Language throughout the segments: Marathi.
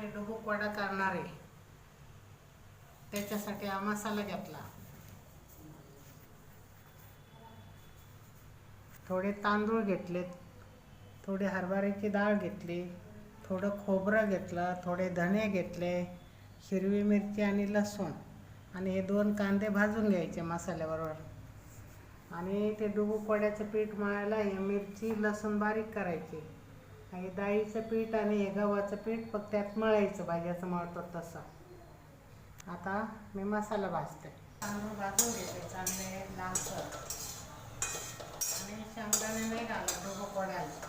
मी डुबूक वडा करणार. आहे त्याच्यासाठी हा मसाला घेतला. थोडे तांदूळ घेतलेत. थोडी हरभऱ्याची डाळ घेतली. थोडं खोबरं घेतलं. थोडे धणे घेतले. हिरवी मिरची आणि लसूण. आणि हे दोन कांदे भाजून घ्यायचे मसाल्याबरोबर. आणि ते डुबू वड्याचं पीठ मळायला हे मिरची लसूण बारीक करायची. आणि डाळीचं पीठ आणि हे गव्हाचं पीठ फक्त त्यात मळायचं भाज्याचं मळतो तसं. आता मी मसाला भाजते. तांदूळ भाजून घेते चांगले लालसर. आणि शेंगदाणे नाही घालत डोकं वड्याला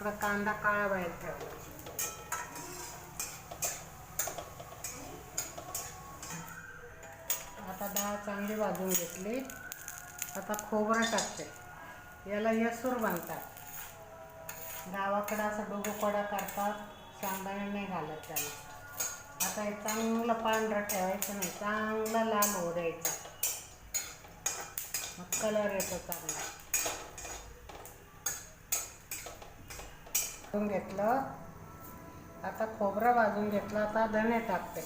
इकडं कांदा काळा बाहेर ठेवला आता डाळ चांगली भाजून घेतली. आता खोबरं टाकते. याला यसूर बांधतात गावाकडं असं डोगोकडा करतात शेंगदाणे नाही घालत त्याला. आता हे चांगलं पांढरं ठेवायचं नाही चांगलं लाल होऊ द्यायचं. मग कलर येतो चांगला. भाजून घेतलं. आता खोबरं भाजून घेतलं. आता धणे टाकते.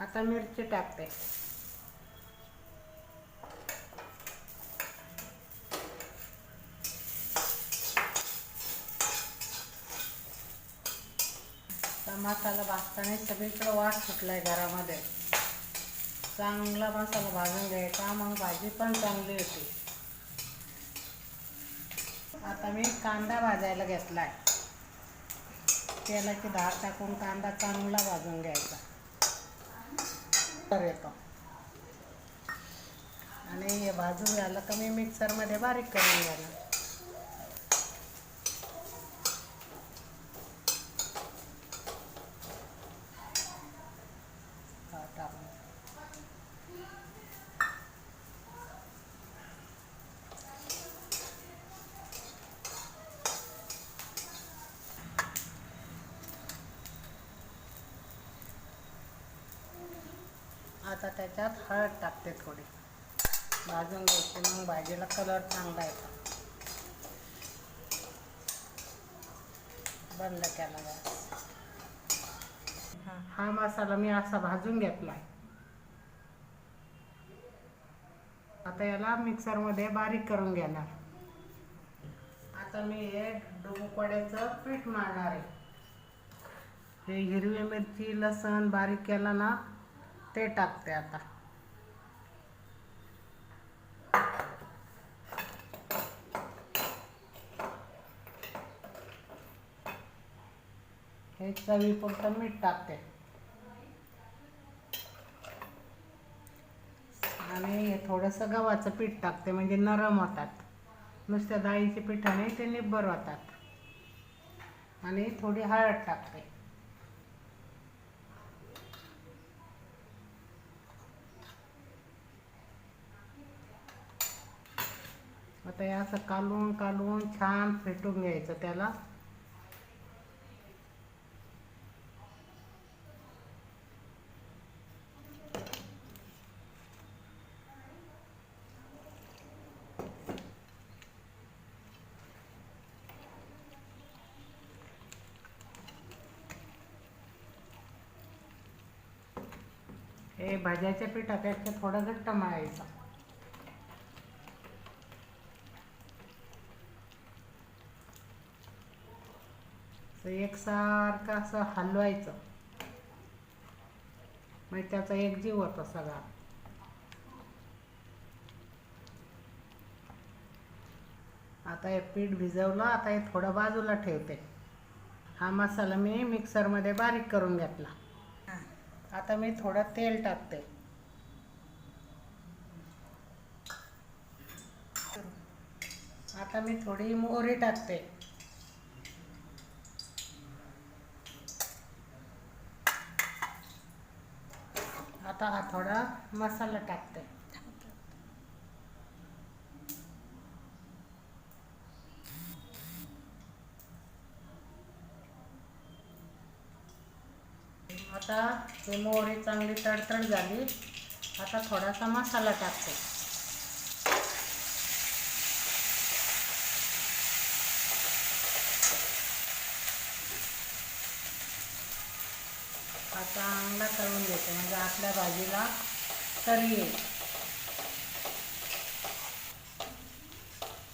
आता मिरची टाकते. मसाला भाजताना सगळीकडे वास सुटलाय घरामध्ये. चांगला मसाला भाजून घ्यायचा मग भाजी पण चांगली होती. आता मी कांदा भाजायला घेतलाय. तेलाची धार टाकून कांदा चांगला भाजून घ्यायचा. तर येतो. आणि हे भाजून झालं का मी मिक्सरमध्ये बारीक करून घ्यायला हा, टाकून. आता त्याच्यात हळद टाकते थोडी. भाजून घ्यायची मग भाजीला कलर चांगला येतो. बंद केला गॅस. हां. मसाला मी असा भाजून घेतलाय आता याला मिक्सरमध्ये बारीक करून घेणार. आता मी हे डोबुकवड्याचं पीठ मारणार आहे. हे हिरवी मिरची लसण बारीक केला ना ते टाकते आता. हे चवीपुरतं मीठ टाकते. आणि थोडंसं गव्हाचं पीठ टाकते म्हणजे नरम होतात. नुसत्या डाळीचे पिठाने ते निब्बर होतात. आणि थोडी हळद टाकते. आता हे असं कालवून कालवून छान फेटून घ्यायचं त्याला. हे भाज्याच्या पिठापेक्षा थोडं घट्ट मळायचं. तर एकसारखं असं हलवायचं. म्हणजे त्याचा एक जीव होता सगळा. आता हे पीठ भिजवलं आता हे थोडं बाजूला ठेवते. हा मसाला मी मिक्सरमध्ये बारीक करून घेतला. आता मी थोडं तेल टाकते. आता मी थोडी मोहरी टाकते. आता हा थोडा मसाला टाकते. आता हे मोहरी चांगली तडतड झाली. आता थोडासा मसाला टाकते. चांगला तळून घेते म्हणजे आपल्या भाजीला तरी येईल.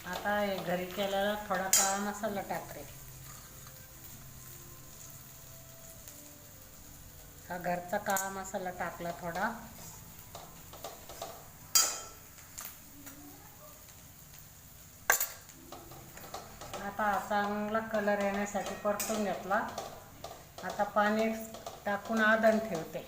आता हे घरी केलेला थोडा काळा मसाला टाकते. हा घरचा काळा मसाला टाकला थोडा. आता चांगला कलर येण्यासाठी परतून घेतला. आता पाणी टाकून आदण ठेवते.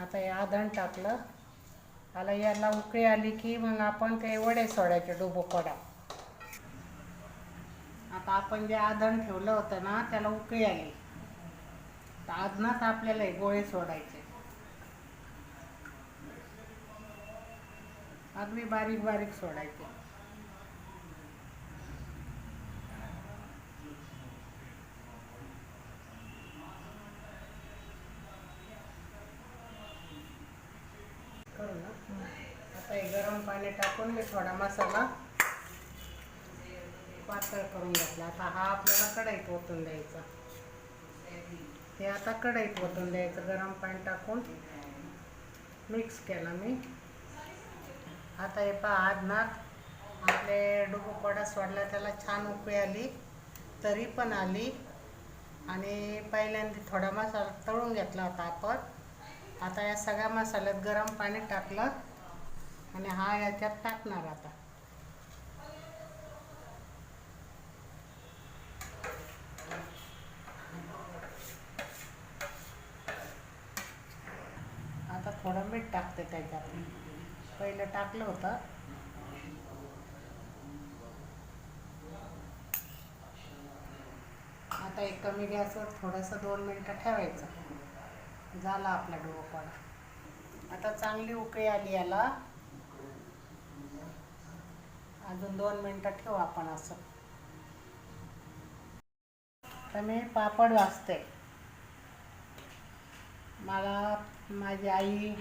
आता हे आदण टाकलं. आला याला उकळी आली की मग आपण ते वडे सोडायचे डुबो कडा. आता आपण जे आदण ठेवलं होतं ना त्याला उकळी आली. तर आदनात आपल्याला हे गोळे सोडायचे. अगदी बारीक बारीक सोडायचे. ना? आता हे गरम पाणी टाकून मी थोडा मसाला पातळ करून घेतला. आता हा आपल्याला कढईत ओतून द्यायचा. हे आता कढईत ओतून द्यायचं. गरम पाणी टाकून मिक्स केला मी. आता हे पहा आदनाथ आपले डुबू सोडला त्याला छान उकळी आली तरी पण आली. आणि पहिल्यांदा थोडा मसाला तळून घेतला होता आपण. आता या सगळ्या मसाल्यात गरम पाणी टाकलं आणि हा याच्यात टाकणार आता. आता थोडं मीठ टाकते त्याच्यात. पहिलं टाकलं होतं. आता एक कमी गॅसवर थोडंसं दोन मिनटं ठेवायचं. झाला आपला डोपाडा आता चांगली उकळी आली याला. अजून दोन मिनटं ठेवू आपण असं. तर मी पापड वाचते. मला माझी आई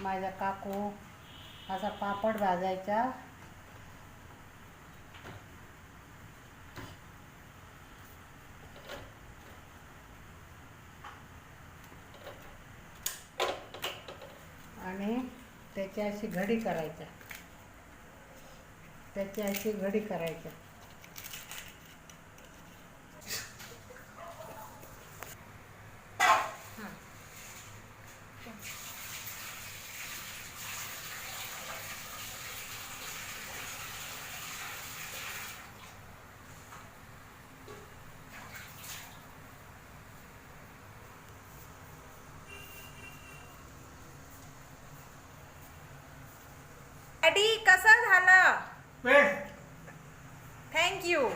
माझ्या काकू असा पापड भाजायचा. आणि त्याची अशी घडी करायच्या त्याची अशी घडी करायच्या डॅडी कसं झालं? थँक्यू